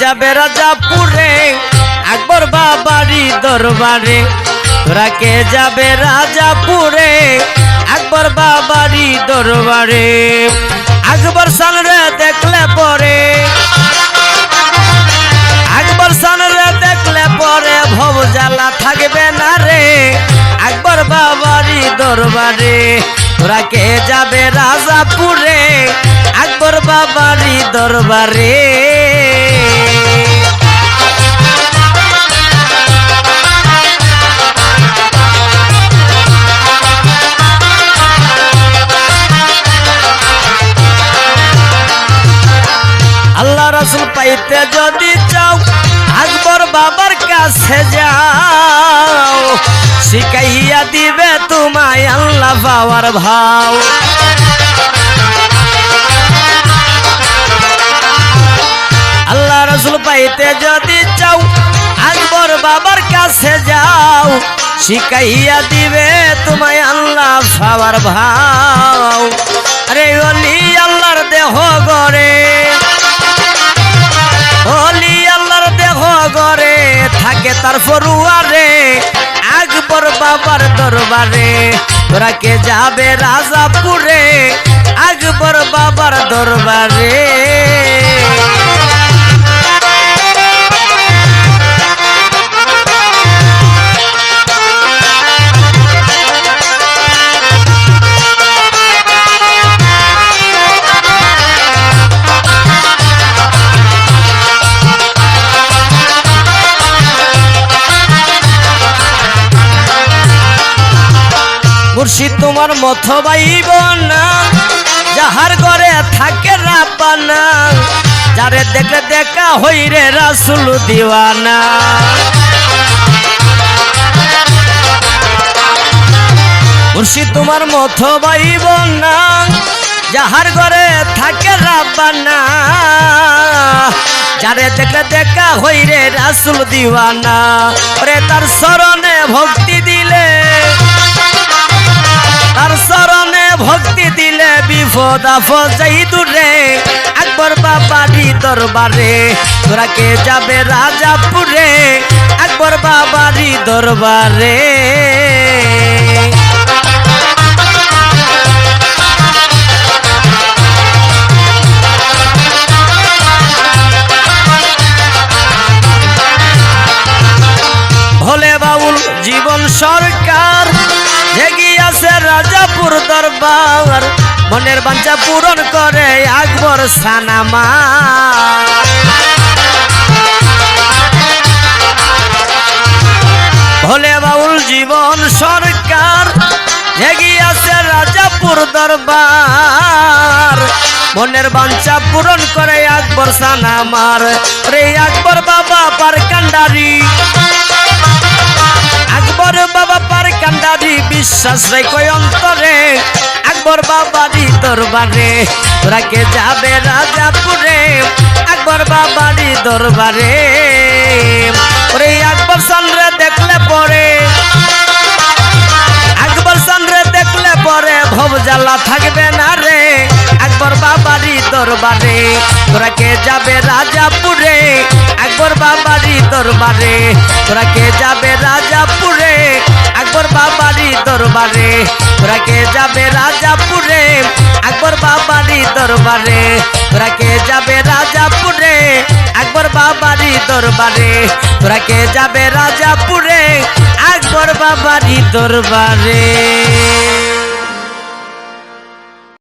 যাবে রাজাপুরে, আকবর বাবারি দরবারে। তোরা কে যাবে রাজাপুরে, আকবর বাবারি দরবারে। আকবর সামনে দেখলে পরে, আকবর সামনে দেখলে পরে ভব জ্বালা থাকবে না রে। আকবর বাবারি দরবারে, তোরা কে যাবে রাজাপুরে, আকবর বাবারি দরবারে। পাইতে যদি চাও, আকবর বাবার কাছে যাও। শিখাইয়া দিবে তোমায় আল্লাহ পাওয়ার ভাও। আল্লাহ রসুল পাইতে যদি চাও, আকবর বাবার কাছে যাও। শিখাইয়া দিবে তোমায় আল্লাহ পাওয়ার ভাও। তার ফরুয়ারে আকবর বাবার দরবারে। তোরা কে যাবে রাজাপুরে আকবর বাবার দরবারে? মুর্শিদ তোমার মত বাইব না যাহার ঘরে থাকে রাপানা যারে দেখলে দেখা হইরে রাসুল দিওয়ানা। মুর্শিদ তোমার মত বাইব না যাহার ঘরে থাকে রাপানা যারে দেখলে দেখা হইরে রাসুল দিওয়ানা। ওরে তার স্মরণে ভক্তি ভক্তি দিলে বিপদ আপদ যাই দূরে। আকবর বাবারি দরবারে, তোরা কে যাবে রাজাপুরে? আকবর বাবারি দরবারে। রাজাপুর দরবার, মনের বাঞ্ছা পূরণ করে আকবর সানামা। ভোলে বাউল জীবন সরকার আছে রাজাপুর দরবার। মনের বাঞ্ছা পূরণ করে আকবর সানামার, রে আকবর বাবা পার কান্ডারি। আকবর বাবা পার কান্ডারি, বিশ্বাস রে কয় অন্তরে। আকবর বাবারি দরবারে। তোরা কে যাবে রাজাপুরে? আকবর বাবারি দরবারে। ওরে আকবর সানরে দেখলে পরে। আকবর সানরে দেখলে পরে ভব জ্বালা থাকবে না রে। আকবর বাবারি দরবারে। তোরা কে যাবে রাজাপুরে? আকবর বাবারি দরবারে। তোরা কে যাবে রাজাপুরে? বাবারি দরবারে, তোরা কে যাবে রাজাপুরে? আকবর বাবারি দরবারে, তোরা কে যাবে রাজাপুরে? আকবর বাবারি দরবারে, তোরা কে যাবে রাজাপুরে? আকবর বাবারি দরবারে।